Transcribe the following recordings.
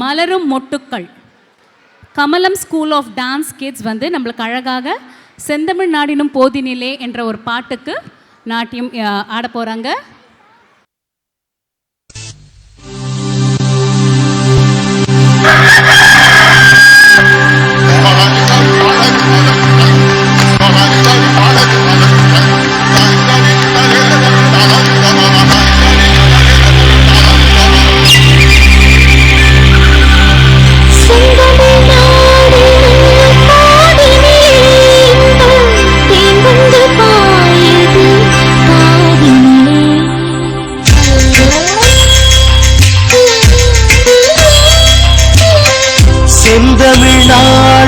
மலரும் மொட்டுக்கள். Kamalam school of dance kids வந்து நம்மளுக்கு அழகாக செந்தமிழ் நாடினும் போதினிலே என்ற ஒரு பாட்டுக்கு நாட்டியம் ஆட போகிறாங்க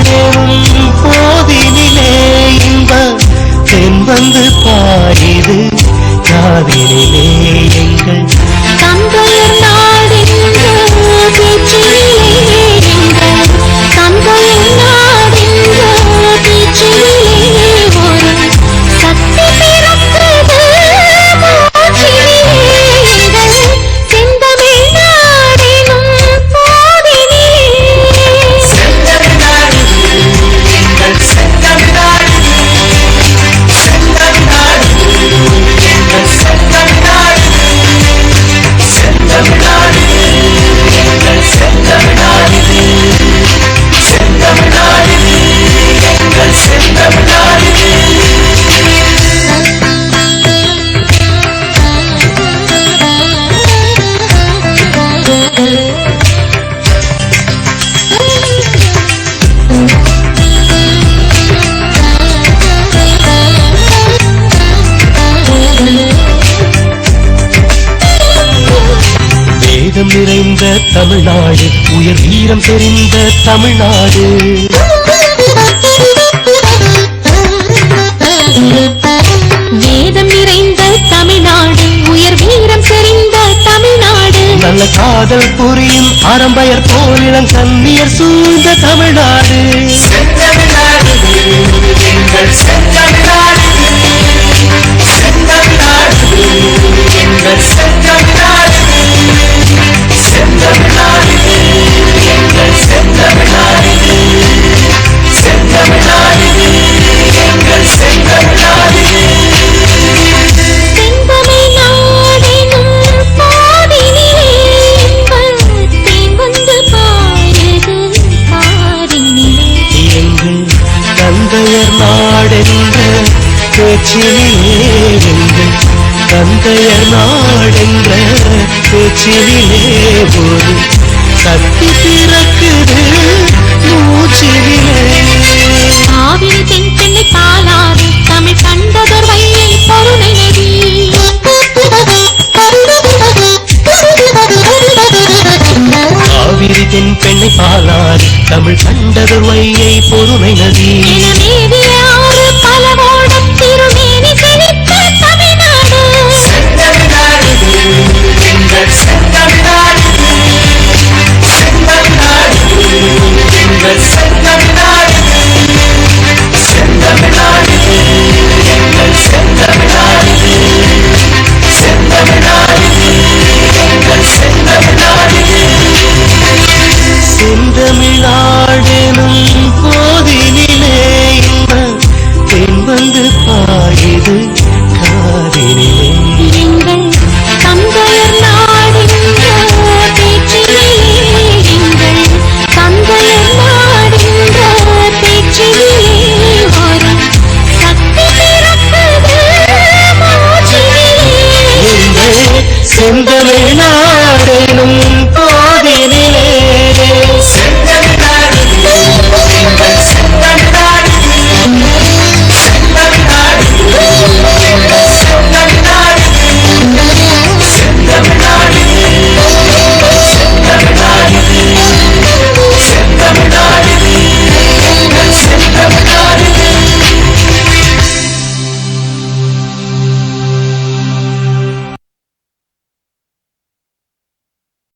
yeah. வேதம் நிறைந்த தமிழ்நாடு உயர் வீரம் தெரிந்த தமிழ்நாடு. வேதம் நிறைந்த தமிழ்நாடு உயர் வீரம் செறிந்த தமிழ்நாடு. நல்ல காதல் புரியும் அறம்பயர் போலிடம் கண்ணியர் சூழ்ந்த தமிழ்நாடு. பேச்சினிலே தந்தையர் நாடென்ற பேச்சினிலே ஒரு சக்தி பிறக்குது மூச்சினிலே காவிரி தென்பெண்ணை பாலாறு தமிழ் கண்டதொரு வையை பொருணை நதி. காவிரி தென் பெண்ணை பாலாறு தமிழ் கண்டதொரு வையை பொறுமை நதி. Elena